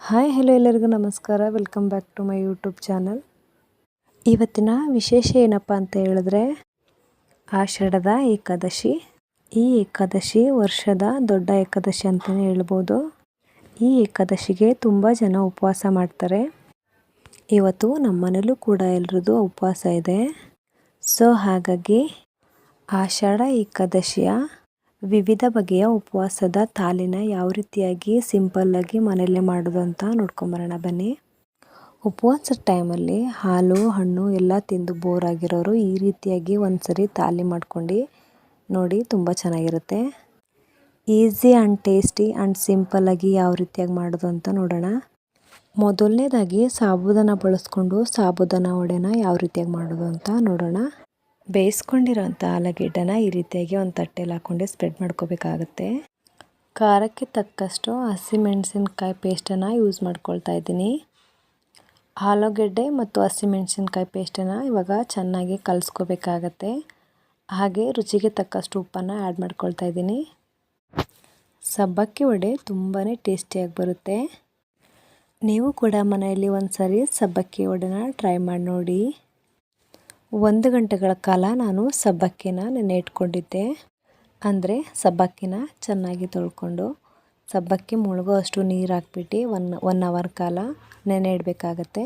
Hi, hello ಎಲ್ಲರಿಗೂ ನಮಸ್ಕಾರ. Welcome back to my YouTube channel ಇವತ್ತಿನ ವಿಶೇಷ ಏನಪ್ಪ ಅಂತ ಹೇಳಿದ್ರೆ, ಆಷಾಢದ ಏಕಾದಶಿ. ಈ ಏಕಾದಶಿ ವರ್ಷದ ದೊಡ್ಡ ಏಕಾದಶಿ ಅಂತಲೇ ಹೇಳ್ಬೋದು. ಈ ಏಕಾದಶಿಗೆ ತುಂಬ ಜನ ಉಪವಾಸ ಮಾಡ್ತಾರೆ. ಇವತ್ತು ನಮ್ಮ ಮನೇಲೂ ಕೂಡ ಎಲ್ರದ್ದು ಉಪವಾಸ ಇದೆ. ಸೊ ಹಾಗಾಗಿ ಆಷಾಢ ಏಕಾದಶಿಯ ವಿವಿಧ ಬಗೆಯ ಉಪವಾಸದ ತಾಲಿನ ಯಾವ ರೀತಿಯಾಗಿ ಸಿಂಪಲ್ಲಾಗಿ ಮನೆಯಲ್ಲೇ ಮಾಡೋದು ಅಂತ ನೋಡ್ಕೊಂಬರೋಣ ಬನ್ನಿ. ಉಪವಾಸದ ಟೈಮಲ್ಲಿ ಹಾಲು, ಹಣ್ಣು ಎಲ್ಲ ತಿಂದು ಬೋರ್ ಆಗಿರೋರು ಈ ರೀತಿಯಾಗಿ ಒಂದು ಸರಿ ತಾಲಿ ಮಾಡ್ಕೊಂಡು ನೋಡಿ ತುಂಬ ಚೆನ್ನಾಗಿರುತ್ತೆ. ಈಸಿ ಆ್ಯಂಡ್ ಟೇಸ್ಟಿ ಆ್ಯಂಡ್ ಸಿಂಪಲ್ಲಾಗಿ ಯಾವ ರೀತಿಯಾಗಿ ಮಾಡೋದು ಅಂತ ನೋಡೋಣ. ಮೊದಲನೇದಾಗಿ ಸಾಬುದಾನ ಬಳಸ್ಕೊಂಡು ಸಾಬುದಾನ ವಡೆನ ಯಾವ ರೀತಿಯಾಗಿ ಮಾಡೋದು ಅಂತ ನೋಡೋಣ. ಬೇಯಿಸ್ಕೊಂಡಿರೋಂಥ ಆಲೂಗೆಡ್ಡೆನ ಈ ರೀತಿಯಾಗಿ ಒಂದು ತಟ್ಟೆಲಿ ಹಾಕ್ಕೊಂಡು ಸ್ಪ್ರೆಡ್ ಮಾಡ್ಕೋಬೇಕಾಗತ್ತೆ. ಖಾರಕ್ಕೆ ತಕ್ಕಷ್ಟು ಹಸಿಮೆಣಸಿನ್ಕಾಯಿ ಪೇಸ್ಟನ್ನು ಯೂಸ್ ಮಾಡ್ಕೊಳ್ತಾ ಇದ್ದೀನಿ. ಆಲೂಗೆಡ್ಡೆ ಮತ್ತು ಹಸಿಮೆಣಸಿನ್ಕಾಯಿ ಪೇಸ್ಟನ್ನು ಇವಾಗ ಚೆನ್ನಾಗಿ ಕಲಿಸ್ಕೋಬೇಕಾಗತ್ತೆ. ಹಾಗೆ ರುಚಿಗೆ ತಕ್ಕಷ್ಟು ಉಪ್ಪನ್ನು ಆ್ಯಡ್ ಮಾಡ್ಕೊಳ್ತಾ ಇದ್ದೀನಿ. ಸಬ್ಬಕ್ಕಿ ವಡೆ ತುಂಬಾ ಟೇಸ್ಟಿಯಾಗಿ ಬರುತ್ತೆ. ನೀವು ಕೂಡ ಮನೆಯಲ್ಲಿ ಒಂದು ಸರಿ ಸಬ್ಬಕ್ಕಿ ವಡೆನ ಟ್ರೈ ಮಾಡಿ ನೋಡಿ. ಒಂದು ಗಂಟೆಗಳ ಕಾಲ ನಾನು ಸಬ್ಬಕ್ಕಿನ ನೆನೆ ಇಟ್ಕೊಂಡಿದ್ದೆ ಅಂದರೆ ಸಬ್ಬಕ್ಕಿನ ಚೆನ್ನಾಗಿ ತೊಳ್ಕೊಂಡು ಸಬ್ಬಕ್ಕಿ ಮುಳುಗೋ ಅಷ್ಟು ನೀರು ಹಾಕ್ಬಿಟ್ಟು ಒನ್ ಒನ್ ಅವರ್ ಕಾಲ ನೆನೆ ಇಡಬೇಕಾಗತ್ತೆ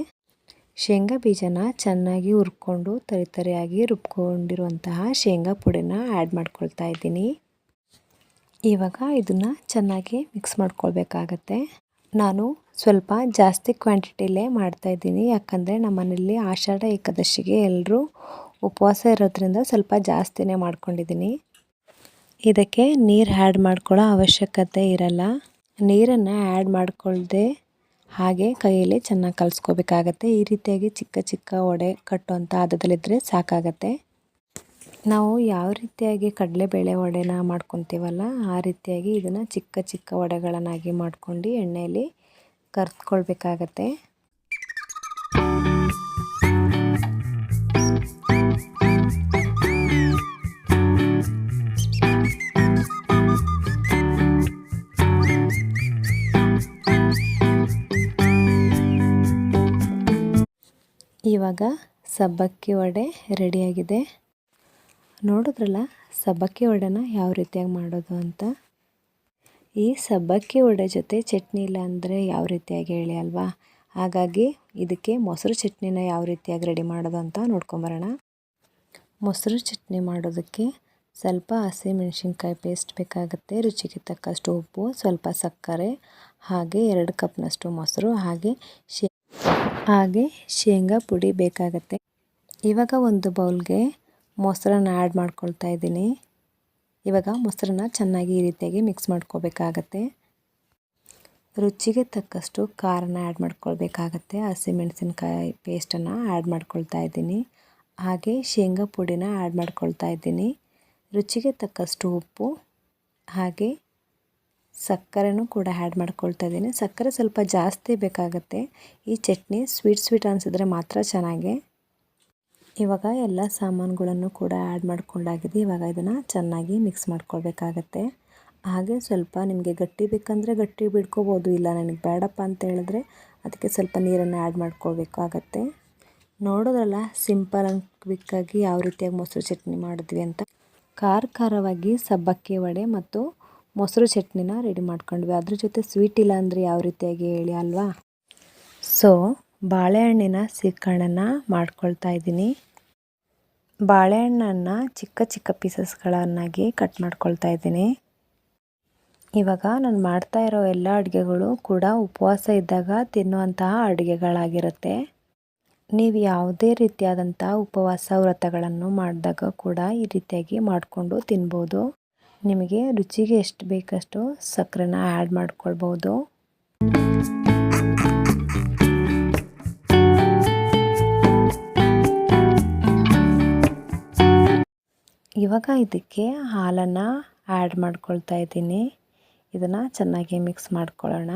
ಶೇಂಗಾ ಬೀಜನ ಚೆನ್ನಾಗಿ ಹುರ್ಕೊಂಡು ತರಿತರಿಯಾಗಿ ರುಬ್ಕೊಂಡಿರುವಂತಹ ಶೇಂಗಾ ಪುಡಿನ ಆ್ಯಡ್ ಮಾಡ್ಕೊಳ್ತಾ ಇದ್ದೀನಿ. ಇವಾಗ ಇದನ್ನು ಚೆನ್ನಾಗಿ ಮಿಕ್ಸ್ ಮಾಡ್ಕೊಳ್ಬೇಕಾಗತ್ತೆ. ನಾನು ಸ್ವಲ್ಪ ಜಾಸ್ತಿ ಕ್ವಾಂಟಿಟಿಲೇ ಮಾಡ್ತಾಯಿದ್ದೀನಿ ಯಾಕಂದರೆ ನಮ್ಮ ಮನೇಲಿ ಆಷಾಢ ಏಕಾದಶಿಗೆ ಎಲ್ಲರೂ ಉಪವಾಸ ಇರೋದ್ರಿಂದ ಸ್ವಲ್ಪ ಜಾಸ್ತಿನೇ ಮಾಡ್ಕೊಂಡಿದ್ದೀನಿ. ಇದಕ್ಕೆ ನೀರು ಆ್ಯಡ್ ಮಾಡ್ಕೊಳ್ಳೋ ಅವಶ್ಯಕತೆ ಇರಲ್ಲ. ನೀರನ್ನು ಆ್ಯಡ್ ಮಾಡಿಕೊಳ್ಳದೆ ಹಾಗೆ ಕೈಯಲ್ಲಿ ಚೆನ್ನಾಗಿ ಕಲಿಸ್ಕೋಬೇಕಾಗತ್ತೆ. ಈ ರೀತಿಯಾಗಿ ಚಿಕ್ಕ ಚಿಕ್ಕ ಒಡೆ ಕಟ್ಟುವಂಥ ಹದದಲ್ಲಿದ್ದರೆ ಸಾಕಾಗತ್ತೆ. ನಾವು ಯಾವ ರೀತಿಯಾಗಿ ಕಡಲೆಬೇಳೆ ವಡೆನ ಮಾಡ್ಕೊತೀವಲ್ಲ, ಆ ರೀತಿಯಾಗಿ ಇದನ್ನು ಚಿಕ್ಕ ಚಿಕ್ಕ ವಡೆಗಳನ್ನಾಗಿ ಮಾಡ್ಕೊಂಡು ಎಣ್ಣೆಯಲ್ಲಿ ಕರ್ತ್ಕೊಳ್ಬೇಕಾಗತ್ತೆ ಇವಾಗ ಸಬ್ಬಕ್ಕಿ ವಡೆ ರೆಡಿಯಾಗಿದೆ. ನೋಡಿದ್ರಲ್ಲ, ಸಬ್ಬಕ್ಕಿ ವಡೆನ ಯಾವ ರೀತಿಯಾಗಿ ಮಾಡೋದು ಅಂತ? ಈ ಸಬ್ಬಕ್ಕಿ ವಡೆ ಜೊತೆ ಚಟ್ನಿ ಇಲ್ಲ ಅಂದರೆ ಯಾವ ರೀತಿಯಾಗಿ ಹೇಳಿ ಅಲ್ವಾ? ಹಾಗಾಗಿ ಇದಕ್ಕೆ ಮೊಸರು ಚಟ್ನಿನ ಯಾವ ರೀತಿಯಾಗಿ ರೆಡಿ ಮಾಡೋದು ಅಂತ ನೋಡ್ಕೊಂಬರೋಣ. ಮೊಸರು ಚಟ್ನಿ ಮಾಡೋದಕ್ಕೆ ಸ್ವಲ್ಪ ಹಸಿಮೆಣ್ಸಿನ್ಕಾಯಿ ಪೇಸ್ಟ್ ಬೇಕಾಗುತ್ತೆ, ರುಚಿಗೆ ತಕ್ಕಷ್ಟು ಉಪ್ಪು, ಸ್ವಲ್ಪ ಸಕ್ಕರೆ, ಹಾಗೆ ಎರಡು ಕಪ್ನಷ್ಟು ಮೊಸರು, ಹಾಗೆ ಶೇ ಹಾಗೆ ಶೇಂಗಾ ಪುಡಿ ಬೇಕಾಗುತ್ತೆ. ಇವಾಗ ಒಂದು ಬೌಲ್ಗೆ ಮೊಸರನ್ನ ಆ್ಯಡ್ ಮಾಡ್ಕೊಳ್ತಾ ಇದ್ದೀನಿ. ಇವಾಗ ಮೊಸರನ್ನ ಚೆನ್ನಾಗಿ ಈ ರೀತಿಯಾಗಿ ಮಿಕ್ಸ್ ಮಾಡ್ಕೋಬೇಕಾಗತ್ತೆ. ರುಚಿಗೆ ತಕ್ಕಷ್ಟು ಖಾರನ ಆ್ಯಡ್ ಮಾಡ್ಕೊಳ್ಬೇಕಾಗತ್ತೆ. ಹಸಿಮೆಣಸಿನ್ಕಾಯಿ ಪೇಸ್ಟನ್ನು ಆ್ಯಡ್ ಮಾಡ್ಕೊಳ್ತಾ ಇದ್ದೀನಿ. ಹಾಗೆ ಶೇಂಗಾ ಪುಡಿನ ಆ್ಯಡ್ ಮಾಡ್ಕೊಳ್ತಾ ಇದ್ದೀನಿ. ರುಚಿಗೆ ತಕ್ಕಷ್ಟು ಉಪ್ಪು, ಹಾಗೆ ಸಕ್ಕರೆನೂ ಕೂಡ ಆ್ಯಡ್ ಮಾಡ್ಕೊಳ್ತಾ ಇದ್ದೀನಿ. ಸಕ್ಕರೆ ಸ್ವಲ್ಪ ಜಾಸ್ತಿ ಬೇಕಾಗುತ್ತೆ. ಈ ಚಟ್ನಿ ಸ್ವೀಟ್ ಸ್ವೀಟ್ ಅನಿಸಿದ್ರೆ ಮಾತ್ರ ಚೆನ್ನಾಗಿ ಇವಾಗ ಎಲ್ಲ ಸಾಮಾನುಗಳನ್ನು ಕೂಡ ಆ್ಯಡ್ ಮಾಡ್ಕೊಂಡಾಗಿದೆ. ಇವಾಗ ಇದನ್ನು ಚೆನ್ನಾಗಿ ಮಿಕ್ಸ್ ಮಾಡ್ಕೊಳ್ಬೇಕಾಗತ್ತೆ. ಹಾಗೆ ಸ್ವಲ್ಪ ನಿಮಗೆ ಗಟ್ಟಿ ಬೇಕಂದರೆ ಗಟ್ಟಿ ಬಿಡ್ಕೋಬೋದು. ಇಲ್ಲ ನನಗೆ ಬೇಡಪ್ಪ ಅಂತ ಹೇಳಿದ್ರೆ ಅದಕ್ಕೆ ಸ್ವಲ್ಪ ನೀರನ್ನು ಆ್ಯಡ್ ಮಾಡ್ಕೊಳ್ಬೇಕಾಗತ್ತೆ. ನೋಡೋದ್ರಲ್ಲ ಸಿಂಪಲ್ ಆ್ಯಂಡ್ ಕ್ವಿಕ್ಕಾಗಿ ಯಾವ ರೀತಿಯಾಗಿ ಮೊಸರು ಚಟ್ನಿ ಮಾಡಿದ್ವಿ ಅಂತ. ಖಾರ ಖಾರವಾಗಿ ಸಬ್ಬಕ್ಕಿ ವಡೆ ಮತ್ತು ಮೊಸರು ಚಟ್ನಿನ ರೆಡಿ ಮಾಡ್ಕೊಂಡ್ವಿ. ಅದ್ರ ಜೊತೆ ಸ್ವೀಟ್ ಇಲ್ಲ ಅಂದರೆ ಯಾವ ರೀತಿಯಾಗಿ ಹೇಳಿ ಅಲ್ವಾ? ಸೊ ಬಾಳೆಹಣ್ಣಿನ ಸೀಕರಣನ ಮಾಡ್ಕೊಳ್ತಾ ಇದ್ದೀನಿ. ಬಾಳೆಹಣ್ಣನ್ನು ಚಿಕ್ಕ ಚಿಕ್ಕ ಪೀಸಸ್ಗಳನ್ನಾಗಿ ಕಟ್ ಮಾಡ್ಕೊಳ್ತಾ ಇದ್ದೀನಿ. ಇವಾಗ ನಾನು ಮಾಡ್ತಾ ಇರೋ ಎಲ್ಲ ಅಡುಗೆಗಳು ಕೂಡ ಉಪವಾಸ ಇದ್ದಾಗ ತಿನ್ನುವಂತಹ ಅಡುಗೆಗಳಾಗಿರುತ್ತೆ. ನೀವು ಯಾವುದೇ ರೀತಿಯಾದಂಥ ಉಪವಾಸ ವ್ರತಗಳನ್ನು ಮಾಡಿದಾಗ ಕೂಡ ಈ ರೀತಿಯಾಗಿ ಮಾಡಿಕೊಂಡು ತಿನ್ಬೋದು. ನಿಮಗೆ ರುಚಿಗೆ ಎಷ್ಟು ಬೇಕಷ್ಟು ಸಕ್ಕರೆನ ಆ್ಯಡ್ ಮಾಡ್ಕೊಳ್ಬೋದು. ಇವಾಗ ಇದಕ್ಕೆ ಹಾಲನ್ನು ಆ್ಯಡ್ ಮಾಡ್ಕೊಳ್ತಾ ಇದ್ದೀನಿ. ಇದನ್ನು ಚೆನ್ನಾಗಿ ಮಿಕ್ಸ್ ಮಾಡ್ಕೊಳ್ಳೋಣ.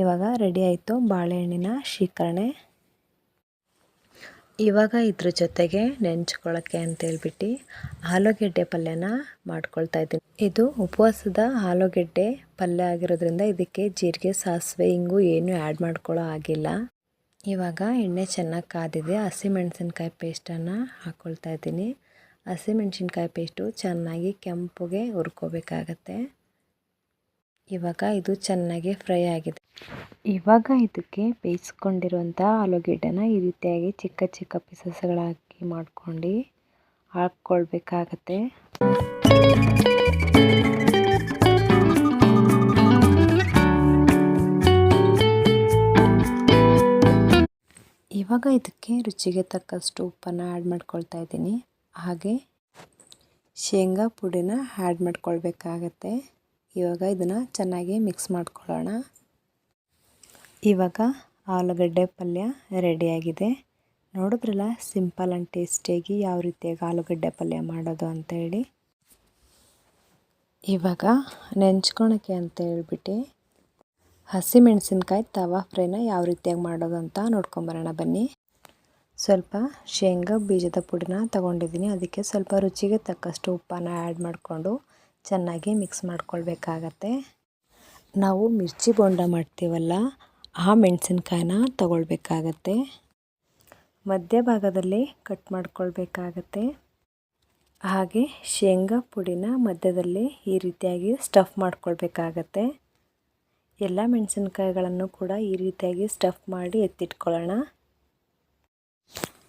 ಇವಾಗ ರೆಡಿ ಆಯಿತು ಬಾಳೆಹಣ್ಣಿನ ಶೀಕರಣೆ ಇವಾಗ ಇದ್ರ ಜೊತೆಗೆ ನೆಂಚ್ಕೊಳ್ಳೋಕ್ಕೆ ಅಂತೇಳ್ಬಿಟ್ಟು ಆಲೂಗೆಡ್ಡೆ ಪಲ್ಯನ ಮಾಡ್ಕೊಳ್ತಾ ಇದ್ದೀನಿ. ಇದು ಉಪವಾಸದ ಆಲೂಗೆಡ್ಡೆ ಪಲ್ಯ ಆಗಿರೋದ್ರಿಂದ ಇದಕ್ಕೆ ಜೀರಿಗೆ, ಸಾಸಿವೆ ಹಿಂಗು ಏನು ಆ್ಯಡ್ ಮಾಡ್ಕೊಳ್ಳೋ ಆಗಿಲ್ಲ ಇವಾಗ ಎಣ್ಣೆ ಚೆನ್ನಾಗಿ ಕಾದಿದೆ. ಹಸಿಮೆಣಸಿನ್ಕಾಯಿ ಪೇಸ್ಟನ್ನು ಹಾಕ್ಕೊಳ್ತಾ ಇದ್ದೀನಿ. ಹಸಿಮೆಣ್ಸಿನ್ಕಾಯಿ ಪೇಸ್ಟು ಚೆನ್ನಾಗಿ ಕೆಂಪುಗೆ ಹುರ್ಕೋಬೇಕಾಗತ್ತೆ. ಇವಾಗ ಇದು ಚೆನ್ನಾಗಿ ಫ್ರೈ ಆಗಿದೆ. ಇವಾಗ ಇದಕ್ಕೆ ಬೇಯಿಸ್ಕೊಂಡಿರುವಂಥ ಆಲೂಗೆಡ್ಡೆನ ಈ ರೀತಿಯಾಗಿ ಚಿಕ್ಕ ಚಿಕ್ಕ ಪೀಸಸ್ಗಳಾಗಿ ಮಾಡ್ಕೊಂಡು ಹಾಕ್ಕೊಳ್ಬೇಕಾಗತ್ತೆ. ಇವಾಗ ಇದಕ್ಕೆ ರುಚಿಗೆ ತಕ್ಕಷ್ಟು ಉಪ್ಪನ್ನು ಆ್ಯಡ್ ಮಾಡ್ಕೊಳ್ತಾ ಇದ್ದೀನಿ. ಹಾಗೆ ಶೇಂಗಾ ಪುಡಿನ ಆ್ಯಡ್ ಮಾಡ್ಕೊಳ್ಬೇಕಾಗತ್ತೆ. ಇವಾಗ ಇದನ್ನು ಚೆನ್ನಾಗಿ ಮಿಕ್ಸ್ ಮಾಡ್ಕೊಳ್ಳೋಣ. ಇವಾಗ ಆಲೂಗಡ್ಡೆ ಪಲ್ಯ ರೆಡಿಯಾಗಿದೆ ನೋಡಿದ್ರಲ್ಲ ಸಿಂಪಲ್ ಆ್ಯಂಡ್ ಟೇಸ್ಟಿಯಾಗಿ ಯಾವ ರೀತಿಯಾಗಿ ಆಲೂಗಡ್ಡೆ ಪಲ್ಯ ಮಾಡೋದು ಅಂತ ಹೇಳಿ. ಇವಾಗ ನೆಂಚ್ಕೊಳಕ್ಕೆ ಅಂತ ಹೇಳ್ಬಿಟ್ಟು ಹಸಿಮೆಣಸಿನ್ಕಾಯಿ ತವಾ ಫ್ರೈನ ಯಾವ ರೀತಿಯಾಗಿ ಮಾಡೋದು ಅಂತ ನೋಡ್ಕೊಂಬರೋಣ ಬನ್ನಿ. ಸ್ವಲ್ಪ ಶೇಂಗಾ ಬೀಜದ ಪುಡಿನ ತಗೊಂಡಿದ್ದೀನಿ. ಅದಕ್ಕೆ ಸ್ವಲ್ಪ ರುಚಿಗೆ ತಕ್ಕಷ್ಟು ಉಪ್ಪನ್ನು ಆ್ಯಡ್ ಮಾಡಿಕೊಂಡು ಚೆನ್ನಾಗಿ ಮಿಕ್ಸ್ ಮಾಡ್ಕೊಳ್ಬೇಕಾಗತ್ತೆ. ನಾವು ಮಿರ್ಚಿ ಬೋಂಡ ಮಾಡ್ತೀವಲ್ಲ, ಆ ಮೆಣಸಿನ್ಕಾಯಿನ ತಗೊಳ್ಬೇಕಾಗತ್ತೆ. ಮಧ್ಯಭಾಗದಲ್ಲಿ ಕಟ್ ಮಾಡ್ಕೊಳ್ಬೇಕಾಗತ್ತೆ. ಹಾಗೆ ಶೇಂಗಾ ಪುಡಿನ ಮಧ್ಯದಲ್ಲಿ ಈ ರೀತಿಯಾಗಿ ಸ್ಟಫ್ ಮಾಡ್ಕೊಳ್ಬೇಕಾಗತ್ತೆ. ಎಲ್ಲ ಮೆಣಸಿನ್ಕಾಯಿಗಳನ್ನು ಕೂಡ ಈ ರೀತಿಯಾಗಿ ಸ್ಟಫ್ ಮಾಡಿ ಎತ್ತಿಟ್ಕೊಳ್ಳೋಣ.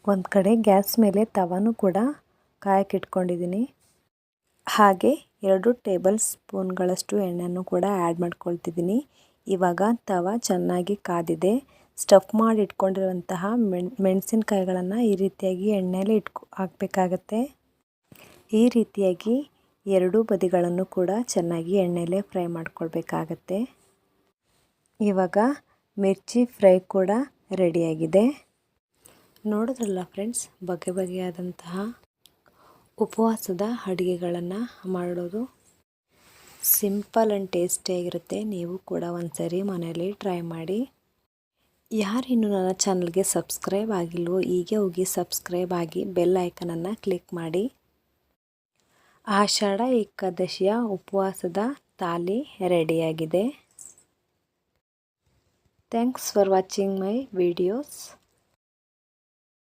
ಒಂದು ಕಡೆ ಗ್ಯಾಸ್ ಮೇಲೆ ತವಾನು ಕೂಡ ಕಾಯಕ್ಕಿಟ್ಕೊಂಡಿದ್ದೀನಿ ಹಾಗೆ ಎರಡು ಟೇಬಲ್ ಸ್ಪೂನ್ಗಳಷ್ಟು ಎಣ್ಣೆಯನ್ನು ಕೂಡ ಆ್ಯಡ್ ಮಾಡ್ಕೊಳ್ತಿದ್ದೀನಿ ಇವಾಗ ತವ ಚೆನ್ನಾಗಿ ಕಾದಿದೆ. ಸ್ಟಫ್ ಮಾಡಿ ಇಟ್ಕೊಂಡಿರುವಂತಹ ಮೆಣ್, ಮೆಣಸಿನ್ಕಾಯಿಗಳನ್ನು ಈ ರೀತಿಯಾಗಿ ಎಣ್ಣೆಯಲ್ಲಿ ಇಟ್ಕೊ, ಹಾಕಬೇಕಾಗತ್ತೆ. ಈ ರೀತಿಯಾಗಿ ಎರಡೂ ಬದಿಗಳನ್ನು ಕೂಡ ಚೆನ್ನಾಗಿ ಎಣ್ಣೆಯಲ್ಲೇ ಫ್ರೈ ಮಾಡ್ಕೊಳ್ಬೇಕಾಗತ್ತೆ. ಇವಾಗ ಮಿರ್ಚಿ ಫ್ರೈ ಕೂಡ ರೆಡಿಯಾಗಿದೆ. ನೋಡಿದ್ರಲ್ಲ ಫ್ರೆಂಡ್ಸ್, ಬಗೆ ಬಗೆಯಾದಂತಹ ಉಪವಾಸದ ಅಡುಗೆಗಳನ್ನು ಮಾಡೋದು ಸಿಂಪಲ್ ಆ್ಯಂಡ್ ಟೇಸ್ಟಿಯಾಗಿರುತ್ತೆ ನೀವು ಕೂಡ ಒಂದ್ಸರಿ ಮನೆಯಲ್ಲಿ ಟ್ರೈ ಮಾಡಿ. ಯಾರಿನ್ನೂ ನನ್ನ ಚಾನಲ್ಗೆ ಸಬ್ಸ್ಕ್ರೈಬ್ ಆಗಿಲ್ವೋ, ಹೀಗೆ ಹೋಗಿ ಸಬ್ಸ್ಕ್ರೈಬ್ ಆಗಿ ಬೆಲ್ ಐಕನನ್ನು ಕ್ಲಿಕ್ ಮಾಡಿ. ಆಷಾಢ ಏಕಾದಶಿಯ ಉಪವಾಸದ ತಾಲಿ ರೆಡಿಯಾಗಿದೆ. Thanks for watching my videos.